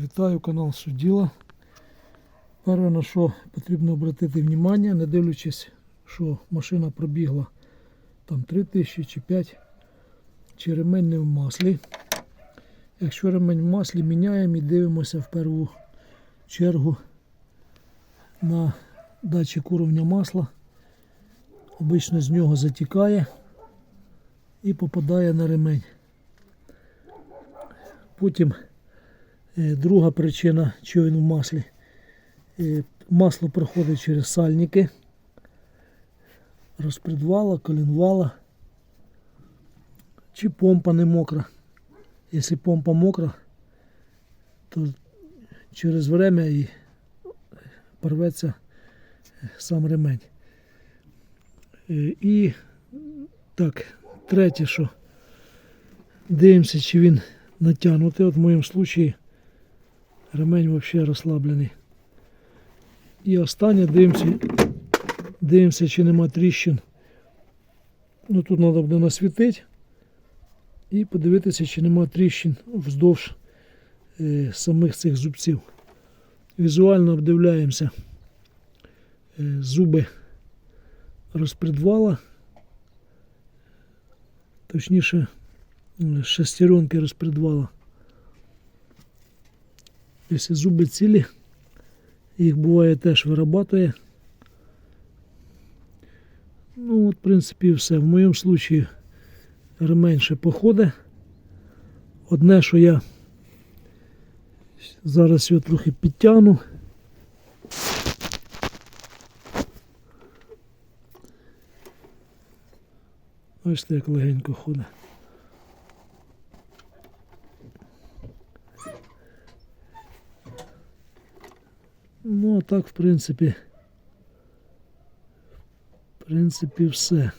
Вітаю канал Суділа. Перше на що потрібно обратити увагу, не дивлячись, що машина пробігла там 3 тисячі чи 5, чи ремень не в маслі. Якщо ремень в маслі, міняємо і дивимося в першу чергу на датчик уровня масла. Обично з нього затікає і попадає на ремень. Потім друга причина, що він в маслі. Е, Масло проходить через сальники, розпредвала, колінвала, чи помпа не мокра. Якщо помпа мокра, то через время і порветься сам ремень. Е, І так, третє, що дивимося, чи він натягнутий. От в моєму случаї ремень взагалі розслаблений. І останнє дивимося, дивимося, чи нема тріщин. Ну тут треба буде насвітити і подивитися, чи нема тріщин вздовж е, самих цих зубців. Візуально обдивляємося е, зуби розпредвала, точніше шестеренки розпредвала. Якщо зуби цілі, їх буває теж вирабатує. Ну, от, в принципі, все. В моєму случаї ремень ще походить. Одне, що я зараз його трохи підтягну. Бачите, як легенько ходить. Ну, а так, в принципі, в принципі, все.